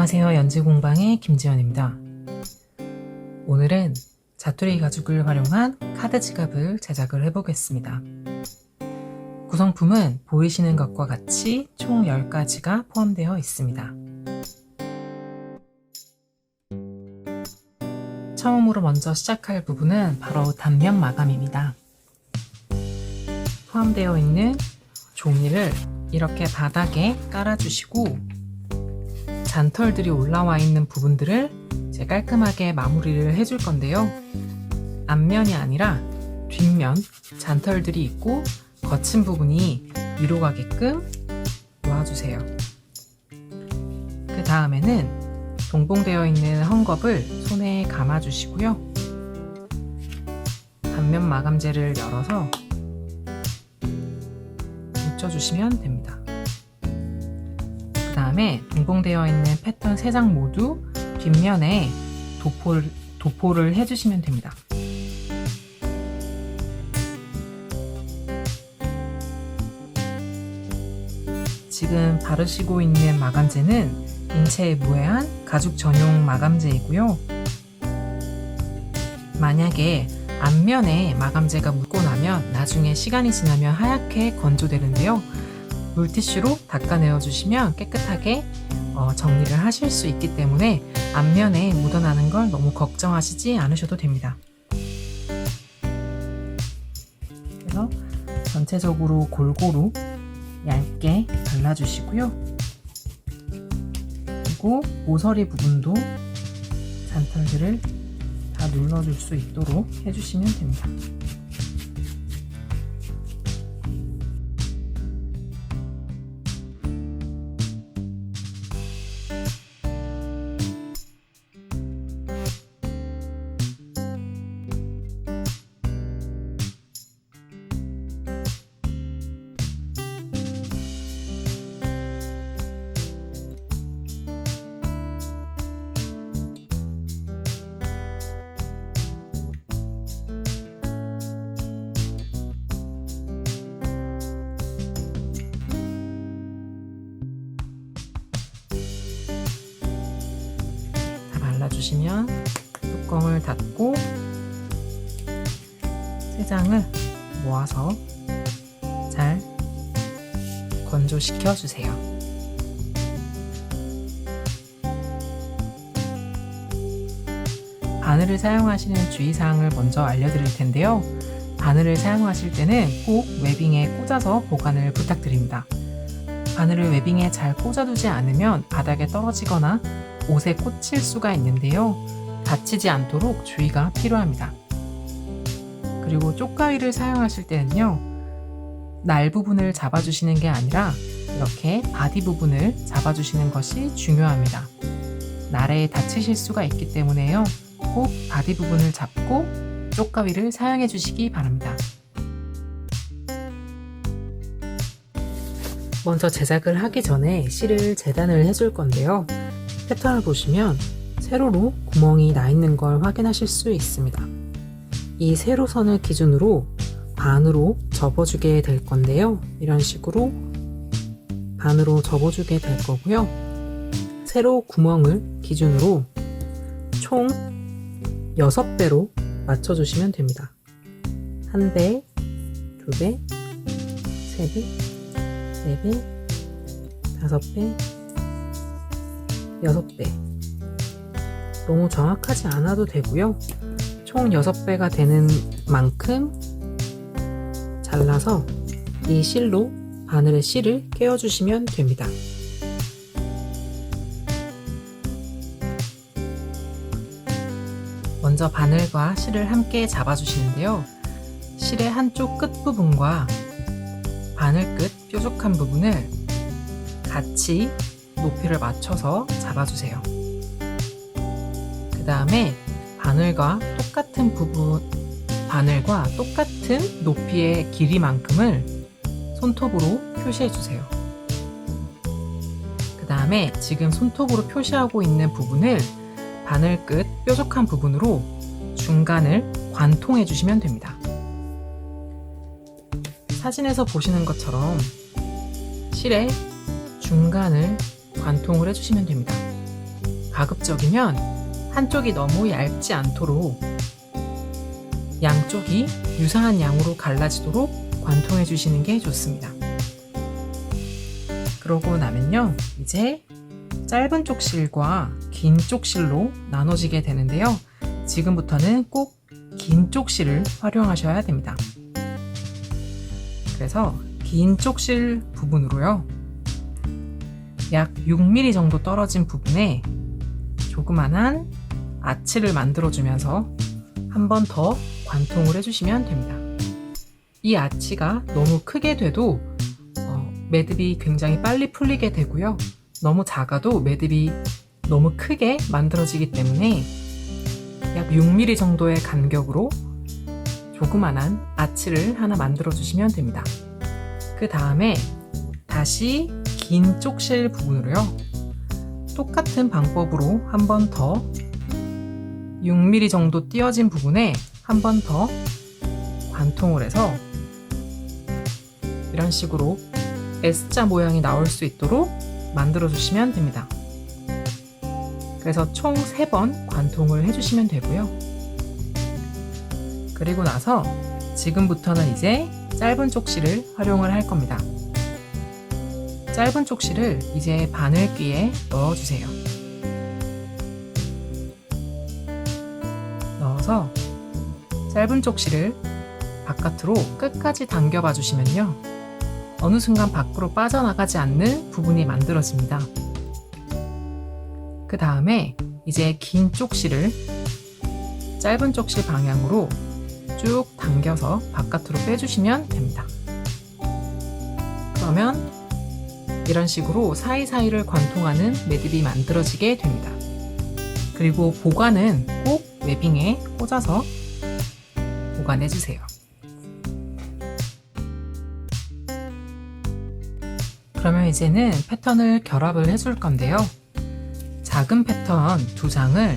안녕하세요. 연지공방의 김지연입니다. 오늘은 자투리 가죽을 활용한 카드 지갑을 제작을 해보겠습니다. 구성품은 보이시는 것과 같이 총 10가지가 포함되어 있습니다. 처음으로 먼저 시작할 부분은 바로 단면 마감입니다. 포함되어 있는 종이를 이렇게 바닥에 깔아주시고 잔털들이 올라와 있는 부분들을 이제 깔끔하게 마무리를 해줄 건데요. 앞면이 아니라 뒷면 잔털들이 있고 거친 부분이 위로 가게끔 놓아주세요. 그 다음에는 동봉되어 있는 헝겊을 손에 감아주시고요. 단면 마감재를 열어서 묻혀주시면 됩니다. 그 다음에 동봉되어 있는 패턴 3장 모두 뒷면에 도포를, 도포를 해주시면 됩니다. 지금 바르시고 있는 마감재는 인체에 무해한 가죽 전용 마감재이고요. 만약에 앞면에 마감재가 묻고 나면 나중에 시간이 지나면 하얗게 건조되는데요. 물티슈로 닦아내어 주시면 깨끗하게 어, 정리를 하실 수 있기 때문에 앞면에 묻어나는 걸 너무 걱정하시지 않으셔도 됩니다. 그래서 전체적으로 골고루 얇게 발라주시고요. 그리고 모서리 부분도 잔털들을 다 눌러줄 수 있도록 해주시면 됩니다. 다 발라주시면 뚜껑을 닫고 세 장을 모아서 잘 건조시켜 주세요. 바늘을 사용하시는 주의사항을 먼저 알려드릴 텐데요. 바늘을 사용하실 때는 꼭 웨빙에 꽂아서 보관을 부탁드립니다. 바늘을 웨빙에 잘 꽂아두지 않으면 바닥에 떨어지거나 옷에 꽂힐 수가 있는데요. 다치지 않도록 주의가 필요합니다. 그리고 쪽가위를 사용하실 때는요, 날 부분을 잡아주시는 게 아니라 이렇게 바디 부분을 잡아주시는 것이 중요합니다. 날에 다치실 수가 있기 때문에요, 꼭 바디 부분을 잡고 쪽가위를 사용해 주시기 바랍니다. 먼저 제작을 하기 전에 실을 재단을 해줄 건데요. 패턴을 보시면 세로로 구멍이 나 있는 걸 확인하실 수 있습니다. 이 세로선을 기준으로 반으로 접어주게 될 건데요. 이런 식으로 반으로 접어주게 될 거고요. 세로 구멍을 기준으로 총 6배로 맞춰주시면 됩니다. 한 배, 두 배, 세 배, 네 배, 다섯 배, 여섯 배. 너무 정확하지 않아도 되고요. 총 6배가 되는 만큼 잘라서 이 실로 바늘의 실을 깨워주시면 됩니다. 먼저 바늘과 실을 함께 잡아주시는데요. 실의 한쪽 끝부분과 바늘 끝 뾰족한 부분을 같이 높이를 맞춰서 잡아주세요. 그 다음에 바늘과 똑같은 부분, 바늘과 똑같은 높이의 길이만큼을 손톱으로 표시해 주세요. 그 다음에 지금 손톱으로 표시하고 있는 부분을 바늘 끝 뾰족한 부분으로 중간을 관통해 주시면 됩니다. 사진에서 보시는 것처럼 실의 중간을 관통을 해주시면 됩니다. 가급적이면 한쪽이 너무 얇지 않도록 양쪽이 유사한 양으로 갈라지도록 관통해 주시는 게 좋습니다. 그러고 나면요. 이제 짧은 쪽 실과 긴 쪽 실로 나눠지게 되는데요. 지금부터는 꼭 긴 쪽 실을 활용하셔야 됩니다. 그래서 긴 쪽 실 부분으로요. 약 6mm 정도 떨어진 부분에 조그만한 아치를 만들어주면서 한 번 더 관통을 해주시면 됩니다. 이 아치가 너무 크게 돼도 어, 매듭이 굉장히 빨리 풀리게 되고요. 너무 작아도 매듭이 너무 크게 만들어지기 때문에 약 6mm 정도의 간격으로 조그만한 아치를 하나 만들어 주시면 됩니다. 그 다음에 다시 긴 쪽실 부분으로요. 똑같은 방법으로 한 번 더 6mm 정도 띄어진 부분에 한 번 더 관통을 해서 이런 식으로 S자 모양이 나올 수 있도록 만들어 주시면 됩니다. 그래서 총 3번 관통을 해주시면 되고요. 그리고 나서 지금부터는 이제 짧은 쪽실을 활용을 할 겁니다. 짧은 쪽실을 이제 바늘 귀에 넣어주세요. 넣어서 짧은 쪽실을 바깥으로 끝까지 당겨봐 주시면요. 어느 순간 밖으로 빠져나가지 않는 부분이 만들어집니다. 그 다음에 이제 긴 쪽실을 짧은 쪽실 방향으로 쭉 당겨서 바깥으로 빼주시면 됩니다. 그러면 이런 식으로 사이사이를 관통하는 매듭이 만들어지게 됩니다. 그리고 보관은 꼭 웨빙에 꽂아서 보관해 주세요. 그러면 이제는 패턴을 결합을 해줄 건데요. 작은 패턴 두 장을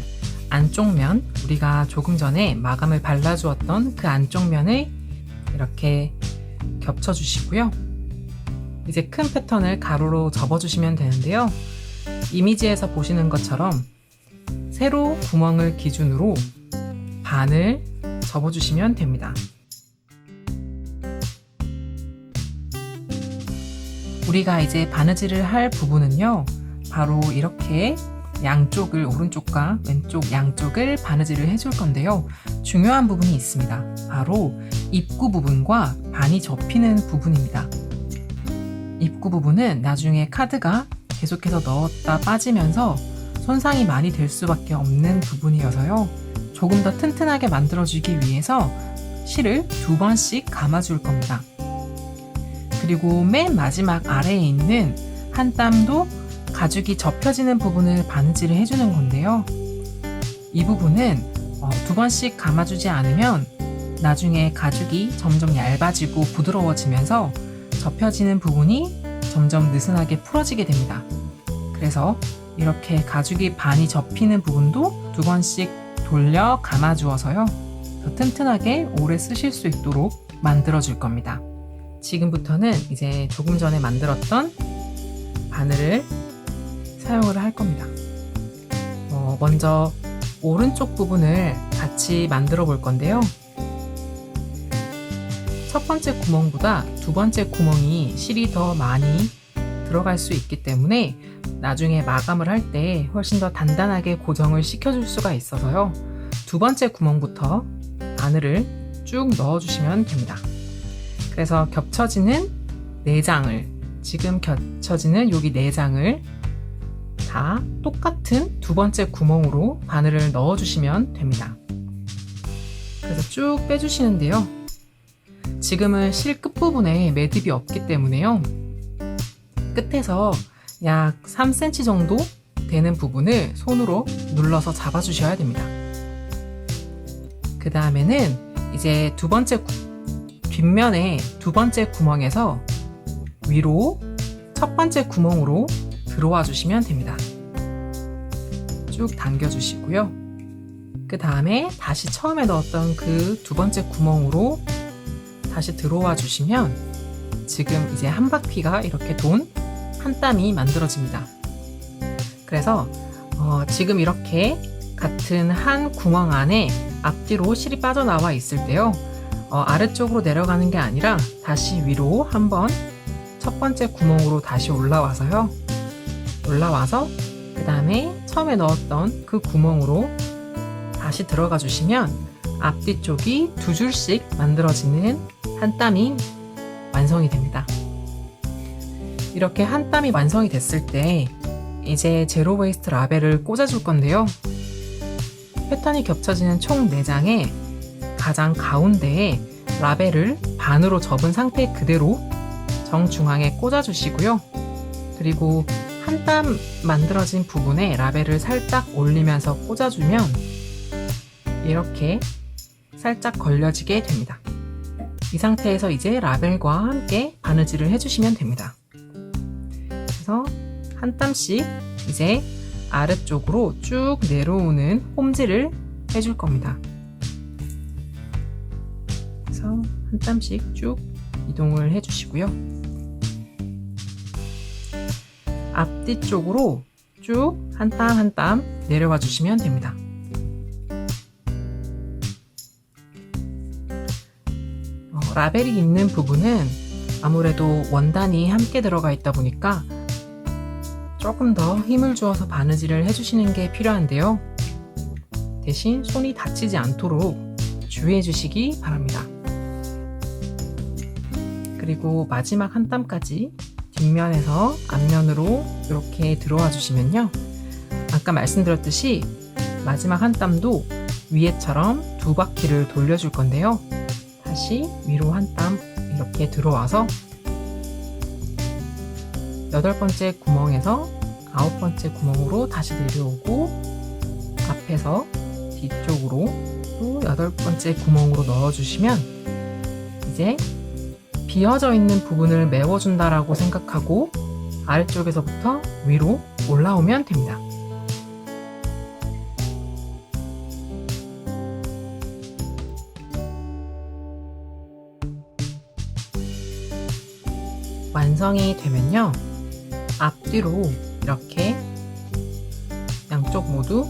안쪽 면, 우리가 조금 전에 마감을 발라주었던 그 안쪽 면을 이렇게 겹쳐주시고요. 이제 큰 패턴을 가로로 접어주시면 되는데요. 이미지에서 보시는 것처럼 세로 구멍을 기준으로 반을 접어주시면 됩니다. 우리가 이제 바느질을 할 부분은요, 바로 이렇게 양쪽을 오른쪽과 왼쪽 양쪽을 바느질을 해줄 건데요. 중요한 부분이 있습니다. 바로 입구 부분과 반이 접히는 부분입니다. 입구 부분은 나중에 카드가 계속해서 넣었다 빠지면서 손상이 많이 될 수밖에 없는 부분이어서요. 조금 더 튼튼하게 만들어주기 위해서 실을 두 번씩 감아줄 겁니다. 그리고 맨 마지막 아래에 있는 한 땀도 가죽이 접혀지는 부분을 바느질을 해주는 건데요. 이 부분은 어, 두 번씩 감아주지 않으면 나중에 가죽이 점점 얇아지고 부드러워지면서 접혀지는 부분이 점점 느슨하게 풀어지게 됩니다. 그래서 이렇게 가죽이 반이 접히는 부분도 두 번씩 돌려 감아주어서요. 더 튼튼하게 오래 쓰실 수 있도록 만들어줄 겁니다. 지금부터는 이제 조금 전에 만들었던 바늘을 사용을 할 겁니다. 어, 먼저 오른쪽 부분을 같이 만들어 볼 건데요. 첫 번째 구멍보다 두 번째 구멍이 실이 더 많이 들어갈 수 있기 때문에 나중에 마감을 할 때 훨씬 더 단단하게 고정을 시켜줄 수가 있어서요. 두 번째 구멍부터 바늘을 쭉 넣어주시면 됩니다. 그래서 겹쳐지는 네 장을 지금 겹쳐지는 여기 네 장을 다 똑같은 두 번째 구멍으로 바늘을 넣어주시면 됩니다. 그래서 쭉 빼주시는데요. 지금은 실 끝부분에 매듭이 없기 때문에요. 끝에서 약 3cm 정도 되는 부분을 손으로 눌러서 잡아주셔야 됩니다. 그 다음에는 이제 두 번째 구, 뒷면에 두 번째 구멍에서 위로 첫 번째 구멍으로 들어와 주시면 됩니다. 쭉 당겨 주시고요. 그 다음에 다시 처음에 넣었던 그 두 번째 구멍으로 다시 들어와 주시면 지금 이제 한 바퀴가 이렇게 돈 한 땀이 만들어집니다. 그래서 어, 지금 이렇게 같은 한 구멍 안에 앞뒤로 실이 빠져나와 있을 때요. 어, 아래쪽으로 내려가는 게 아니라 다시 위로 한번 첫 번째 구멍으로 다시 올라와서요. 올라와서 그 다음에 처음에 넣었던 그 구멍으로 다시 들어가 주시면 앞뒤 쪽이 두 줄씩 만들어지는 한 땀이 완성이 됩니다. 이렇게 한 땀이 완성이 됐을 때 이제 제로 웨이스트 라벨을 꽂아줄 건데요. 패턴이 겹쳐지는 총 4장에 가장 가운데에 라벨을 반으로 접은 상태 그대로 정중앙에 꽂아주시고요. 그리고 한 땀 만들어진 부분에 라벨을 살짝 올리면서 꽂아주면 이렇게 살짝 걸려지게 됩니다. 이 상태에서 이제 라벨과 함께 바느질을 해주시면 됩니다. 그래서 한 땀씩 이제 아래쪽으로 쭉 내려오는 홈질을 해줄 겁니다. 그래서 한 땀씩 쭉 이동을 해주시고요. 앞뒤 쪽으로 쭉 한 땀 한 땀 내려와 주시면 됩니다. 라벨이 있는 부분은 아무래도 원단이 함께 들어가 있다 보니까 조금 더 힘을 주어서 바느질을 해주시는 게 필요한데요. 대신 손이 다치지 않도록 주의해 주시기 바랍니다. 그리고 마지막 한 땀까지 뒷면에서 앞면으로 이렇게 들어와 주시면요. 아까 말씀드렸듯이 마지막 한 땀도 위에처럼 두 바퀴를 돌려줄 건데요. 다시 위로 한 땀 이렇게 들어와서 여덟 번째 구멍에서 아홉 번째 구멍으로 다시 내려오고 앞에서 뒤쪽으로 또 여덟 번째 구멍으로 넣어주시면 이제 비어져 있는 부분을 메워준다라고 생각하고 아래쪽에서부터 위로 올라오면 됩니다. 완성이 되면요. 앞뒤로 이렇게 양쪽 모두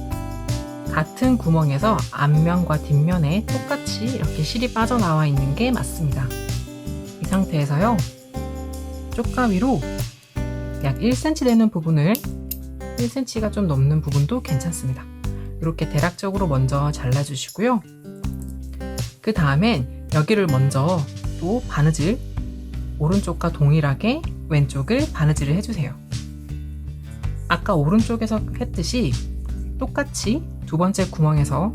같은 구멍에서 앞면과 뒷면에 똑같이 이렇게 실이 빠져나와 있는 게 맞습니다. 이 상태에서요. 쪽가 위로 약 1cm 되는 부분을 1cm가 좀 넘는 부분도 괜찮습니다. 이렇게 대략적으로 먼저 잘라주시고요. 그 다음엔 여기를 먼저 또 바느질 오른쪽과 동일하게 왼쪽을 바느질을 해주세요. 아까 오른쪽에서 했듯이 똑같이 두 번째 구멍에서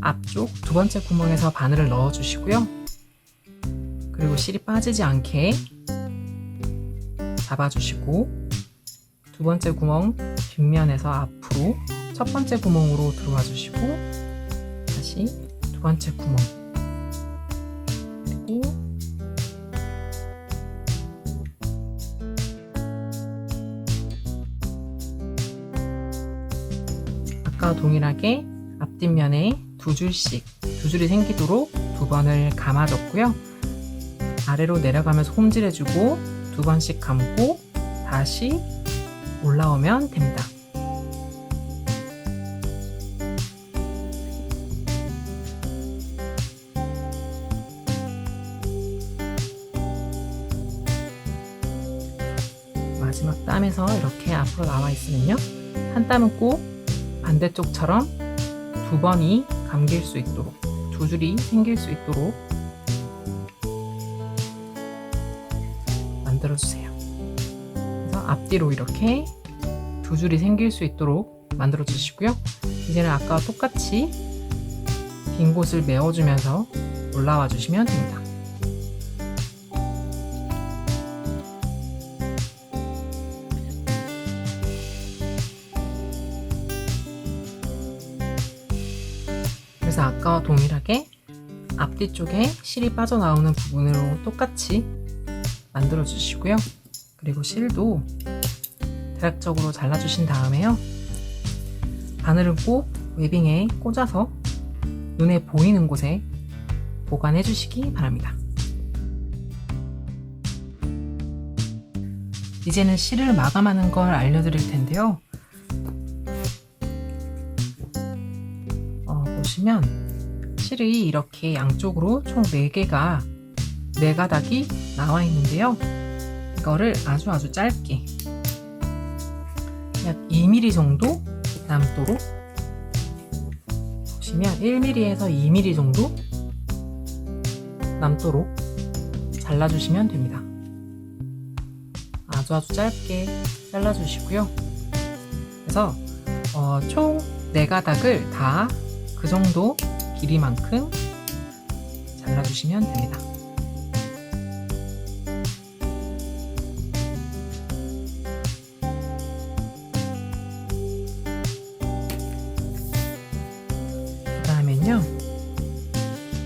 앞쪽 두 번째 구멍에서 바늘을 넣어주시고요. 그리고 실이 빠지지 않게 잡아주시고 두 번째 구멍 뒷면에서 앞으로 첫 번째 구멍으로 들어와 주시고 다시 두 번째 구멍 동일하게 앞뒷면에 두 줄씩 두 줄이 생기도록 두 번을 감아줬고요. 아래로 내려가면서 홈질해주고 두 번씩 감고 다시 올라오면 됩니다. 마지막 땀에서 이렇게 앞으로 나와 있으면요. 한 땀은 꼭 반대쪽처럼 두 번이 감길 수 있도록 두 줄이 생길 수 있도록 만들어 주세요. 그래서 앞뒤로 이렇게 두 줄이 생길 수 있도록 만들어 주시고요. 이제는 아까와 똑같이 빈 곳을 메워주면서 올라와 주시면 됩니다. 앞뒤 쪽에 실이 빠져나오는 부분으로 똑같이 만들어 주시고요. 그리고 실도 대략적으로 잘라주신 다음에요. 바늘을 꼭 웨빙에 꽂아서 눈에 보이는 곳에 보관해 주시기 바랍니다. 이제는 실을 마감하는 걸 알려드릴 텐데요. 어, 보시면 실이 이렇게 양쪽으로 총 4개가 4가닥이 나와 있는데요. 이거를 아주 아주 짧게 약 2mm 정도 남도록 보시면 1mm에서 2mm 정도 남도록 잘라주시면 됩니다. 아주 아주 짧게 잘라주시고요. 그래서 어, 총 4가닥을 다 그 정도 길이만큼 잘라주시면 됩니다. 그 다음엔요,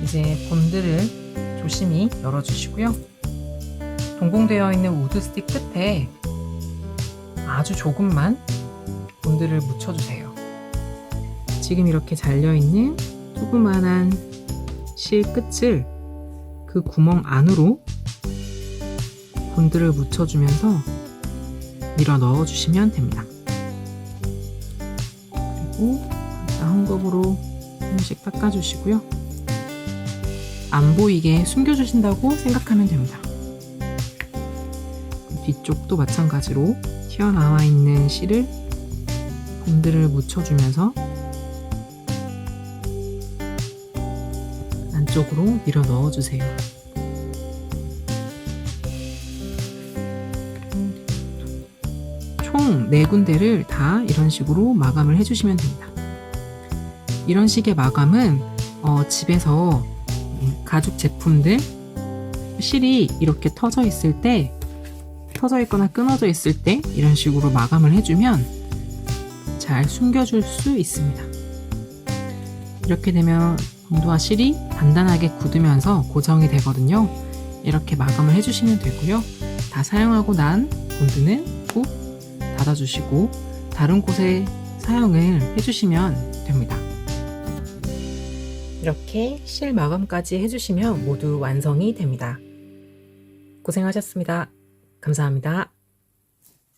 이제 본드를 조심히 열어주시고요. 동봉되어 있는 우드 스틱 끝에 아주 조금만 본드를 묻혀주세요. 지금 이렇게 잘려있는 조그만한 실 끝을 그 구멍 안으로 본드를 묻혀주면서 밀어 넣어주시면 됩니다. 그리고 한 번씩 닦아주시고요. 안 보이게 숨겨주신다고 생각하면 됩니다. 뒤쪽도 마찬가지로 튀어나와 있는 실을 본드를 묻혀주면서 안쪽으로 밀어 넣어 주세요. 총 4군데를 다 이런 식으로 마감을 해주시면 됩니다. 이런 식의 마감은 어, 집에서 가죽 제품들 실이 이렇게 터져 있을 때 터져 있거나 끊어져 있을 때 이런 식으로 마감을 해주면 잘 숨겨줄 수 있습니다. 이렇게 되면 본드와 실이 단단하게 굳으면서 고정이 되거든요. 이렇게 마감을 해주시면 되고요. 다 사용하고 난 본드는 꾹 닫아주시고 다른 곳에 사용을 해주시면 됩니다. 이렇게 실 마감까지 해주시면 모두 완성이 됩니다. 고생하셨습니다. 감사합니다.